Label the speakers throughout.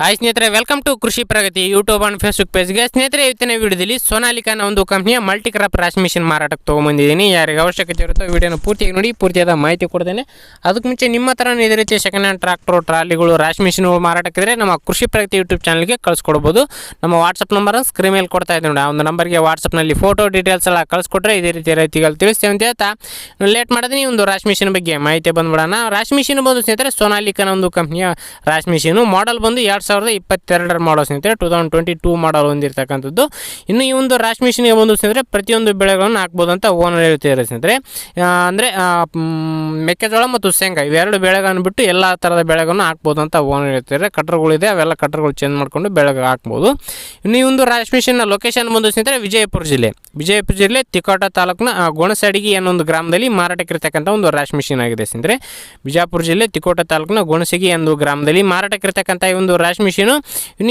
Speaker 1: Hi ಸ್ನೇಹಿತರೆ welcome to Krishi Pragati YouTube and Facebook ಪೇಜ್ಗೆ ಸ್ನೇಹಿತರೆ, ಇವತ್ತಿನ ವಿಡಿಯೋದಲ್ಲಿ ಸೋನಾಲಿಕಾನ ಒಂದು ಕಂಪ್ನಿಯ ಮಲ್ಟಿ ಕ್ರಾಪ್ ರಾಶ್ ಮಿಷಿನ್ ಮಾರಾಟಕ್ಕೆ ತೊಗೊಂಬಂದಿದ್ದೀನಿ. ಯಾರಿಗೆ ಅವಶ್ಯಕತೆ ಇರುತ್ತೋ ವಿಡಿಯೋನ ಪೂರ್ತಿಯಾಗಿ ನೋಡಿ, ಪೂರ್ತಿಯಾದ ಮಾಹಿತಿ ಕೊಡ್ತೇನೆ. ಅದಕ್ಕೆ ಮುಂಚೆ ನಿಮ್ಮ ಹತ್ರ ಇದೇ ರೀತಿ ಸೆಕೆಂಡ್ ಹ್ಯಾಂಡ್ ಟ್ರಾಕ್ಟರ್ ಟ್ರಾಲಿಗಳು ರಾಶ್ ಮಿಷಿನ್ಗಳು ಮಾರಾಟಕ್ಕಿದ್ರೆ ನಮ್ಮ ಕೃಷಿ ಪ್ರಗತಿ ಯೂಟ್ಯೂಬ್ ಚಾನಲ್ಗೆ ಕಳಿಸ್ಕೊಡ್ಬೋದು. ನಮ್ಮ ವಾಟ್ಸಪ್ ನಂಬರ್ ಸ್ಕ್ರೀನ್ ಮೇಲೆ ಕೊಡ್ತಾ ಇದ್ದೀನಿ ನೋಡಿ. ಆ ಒಂದು ನಂಬರ್ಗೆ ವಾಟ್ಸಪ್ನಲ್ಲಿ ಫೋಟೋ ಡೀಟೇಲ್ಸ್ ಎಲ್ಲ ಕಳಿಸ್ಕೊಟ್ರೆ ಇದೇ ರೀತಿ ರೈತಿಗಳು ತಿಳಿಸ್ತೇವೆ ಅಂತ ಹೇಳ್ತಾ. ಲೇಟ್ ಮಾಡಿದ್ರೆ ಒಂದು ರಾಶ್ ಮಿಷಿನ್ ಬಗ್ಗೆ ಮಾಹಿತಿ ಬಂದ್ಬಿಡೋಣ. ರಾಶ್ ಮಿಷಿನ್ ಬಂದು ಸ್ನೇಹಿತರೆ, ಸೋನಾಲಿಕನ ಒಂದು ಕಂಪ್ನಿಯ ರಾಶ್ ಮಿಷಿನು ಮಾಡಲ್ ಬಂದು ಎರಡು ಸಾವಿರದ ಇಪ್ಪತ್ತೆರಡರ ಮಾಡಲ್ ಸ್ನೇಹಿತರೆ two thousand twenty two model ಹೊಂದಿರತಕ್ಕಂಥದ್ದು. ಇನ್ನು ಈ ಒಂದು ರಾಶ್ ಮಿಷಿನ್ಗೆ ಬಂದು ಸ್ನೇಹಿತರೆ, ಪ್ರತಿಯೊಂದು ಬೆಳೆಗಳನ್ನು ಹಾಕ್ಬೋದು ಅಂತ ಓನರ್ ಹೇಳ್ತಿದ್ದಾರೆ ಸ್ನೇಹಿತರೆ. ಅಂದರೆ ಮೆಕ್ಕೆಜೋಳ ಮತ್ತು ಶೇಂಗಾ ಇವೆರಡು ಬೆಳೆಗಳನ್ನು ಬಿಟ್ಟು ಎಲ್ಲ ಥರದ ಬೆಳೆಗಳನ್ನು ಹಾಕ್ಬೋದು ಅಂತ ಓನರ್ ಹೇಳ್ತಿದ್ದಾರೆ ಕಟ್ರುಗಳಿದೆ ಅವೆಲ್ಲ ಕಟ್ರುಗಳು ಚೇಂಜ್ ಮಾಡಿಕೊಂಡು ಬೆಳೆಗೆ ಹಾಕ್ಬೋದು. ಇನ್ನು ಈ ಒಂದು ರಾಶ್ ಮಿಷಿನ್ನ ಲೊಕೇಶನ್ ಬಂದು ಸ್ನೇಹಿತರೆ, ವಿಜಯಪುರ ಜಿಲ್ಲೆ. ವಿಜಯಪುರ ಜಿಲ್ಲೆ ತಿಕೋಟ ತಾಲೂಕಿನ ಅನ್ನೋ ಒಂದು ಗ್ರಾಮದಲ್ಲಿ ಮಾರಾಟಕ್ಕೆ ಮಾರಾಟಕ್ಕಿರ್ತಕ್ಕಂಥ ಒಂದು ರಾಶ್ ಮಿಷಿನ್ ಆಗಿದೆ ಸ್ನೇಹಿತರೆ ಬಿಜಾಪುರ ಜಿಲ್ಲೆ ತಿಕೋಟ ತಾಲೂಕಿನ ಗೋಣಸಗಿ ಎಂದು ಗ್ರಾಮದಲ್ಲಿ ಮಾರಾಟಕ್ಕಿರ್ತಕ್ಕಂಥ ಈ ಒಂದು ರಾಶ್ ಮಿಷಿನು.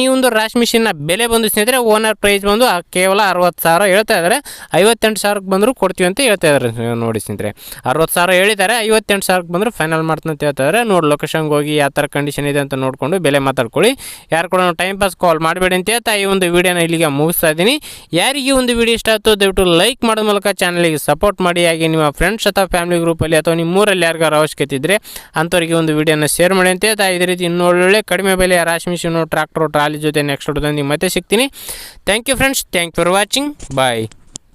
Speaker 1: ಈ ಒಂದು ರಾಶ್ ಮಿಷಿನ್ನ ಬೆಲೆ ಬಂದು ಸ್ನೇಹಿತರೆ, ಓನರ್ ಪ್ರೈಸ್ ಬಂದು ಕೇವಲ ಅರವತ್ತು ಸಾವಿರ ಹೇಳ್ತಾ ಇದ್ದಾರೆ. ಐವತ್ತೆಂಟು ಸಾವಿರಕ್ಕೆ ಬಂದರೂ ಕೊಡ್ತೀವಿ ಅಂತ ಹೇಳ್ತಾ ಇದ್ದಾರೆ ನೋಡಿ ಸ್ನೇಹಿತರೆ. ಅರವತ್ತು ಸಾವಿರ ಹೇಳಿದ್ದಾರೆ, ಐವತ್ತೆಂಟು ಸಾವಿರಕ್ಕೆ ಬಂದರೂ ಫೈನಲ್ ಮಾಡ್ತೀನಿ ಅಂತ ಹೇಳ್ತಾ ಇದ್ದಾರೆ. ನೋಡಿ ಲೊಕೇಶನ್ಗೆ ಹೋಗಿ ಯಾವ ಥರ ಕಂಡೀಷನ್ ಇದೆ ಅಂತ ನೋಡಿಕೊಂಡು ಬೆಲೆ ಮಾತಾಡ್ಕೊಳ್ಳಿ. ಯಾರು ಕೂಡ ಟೈಮ್ ಪಾಸ್ ಕಾಲ್ ಮಾಡಬೇಡಿ ಅಂತ ಹೇಳ್ತಾ ಈ ಒಂದು ವಿಡಿಯೋನ ಇಲ್ಲಿಗೆ ಮುಗಿಸ್ತಾ ಇದ್ದೀನಿ. ಯಾರಿಗೆ ಒಂದು ವಿಡಿಯೋ ಇಷ್ಟ ಆಯ್ತು ದಯವಿಟ್ಟು ಲೈಕ್ ಮಾಡೋ ಮೂಲಕ ಚಾನಲಿಗೆ ಸಪೋರ್ಟ್ ಮಾಡಿ, ಹಾಗೆ ನಿಮ್ಮ ಫ್ರೆಂಡ್ಸ್ ಅಥವಾ ಫ್ಯಾಮಿಲಿ ಗ್ರೂಪಲ್ಲಿ ಅಥವಾ ನಿಮ್ಮ ಊರಲ್ಲಿ ಯಾರಿಗಾರು ಅವಶ್ಯಕತೆ ಇದ್ದರೆ ಅಂಥವ್ರಿಗೆ ಒಂದು ವಿಡಿಯೋನ ಶೇರ್ ಮಾಡಿ ಅಂತ ಹೇಳ್ತಾ ಇದೇ ರೀತಿ ಇನ್ನೊಳ್ಳೆ ಕಡಿಮೆ ಬೆಲೆಯ ರಾಶಿ ಮಿಷಿನು ಟ್ರಾಕ್ಟರ್ ಟ್ರಾಲಿ ಜೊತೆ ನೆಕ್ಸ್ಟ್ ಹೊಡೆದು ಮತ್ತೆ ಸಿಗ್ತೀನಿ. Thank you friends thank for watching bye